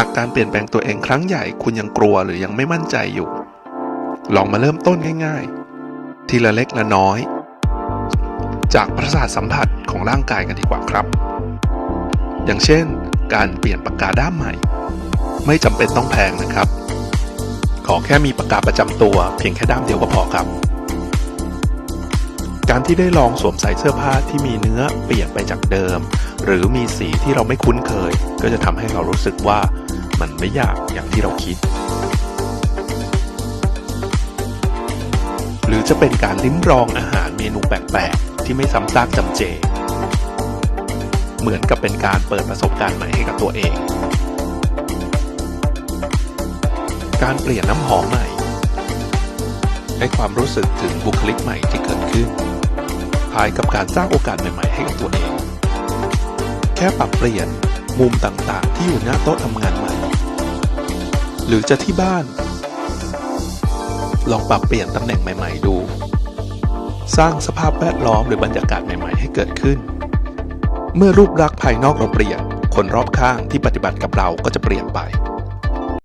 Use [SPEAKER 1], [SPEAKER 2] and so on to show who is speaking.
[SPEAKER 1] ากการเปลี่ยนแปลงตัวเองครั้งใหญ่คุณยังกลัวหรือยังไม่มั่นใจอยู่ ลองมาเริ่มต้นง่ายๆ ทีละเล็กละน้อย จากประสาทสัมผัสของร่างกายกันดีกว่าครับ อย่างเช่น การเปลี่ยนปากกาด้ามใหม่ ไม่จำเป็นต้องแพงนะครับ ขอแค่มีปากกาประจำตัวเพียงแค่ด้ามเดียวก็พอครับ การที่ได้ลองสวมใส่เสื้อผ้าที่มีเนื้อเปลี่ยนไปจากเดิม หรือมีสีที่เราไม่คุ้นเคย ก็จะทำให้เรารู้สึกว่ามันไม่ยากอย่างที่เราคิด หรือจะเป็นการลิ้มลองอาหารเมนูแปลกๆ ที่ไม่ซ้ำซากจำเจ เหมือนกับเป็นการเปิดประสบการณ์ใหม่ให้กับตัวเอง การเปลี่ยนน้ำหอมใหม่ให้ความรู้สึกถึงบุคลิกใหม่ที่เกิดขึ้น คล้ายกับการสร้างโอกาสใหม่ๆให้กับตัวเอง แค่ปรับเปลี่ยนมุมต่างๆ ที่อยู่หน้าโต๊ะทำงานใหม่ หรือจะที่บ้าน ลองปรับเปลี่ยนตำแหน่งใหม่ ๆ ดู สร้างสภาพแวดล้อมหรือบรรยากาศใหม่ ๆ ให้เกิดขึ้น เมื่อรูปลักษณ์ภายนอกเราเปลี่ยน คนรอบข้างที่ปฏิบัติกับเราก็จะเปลี่ยนไป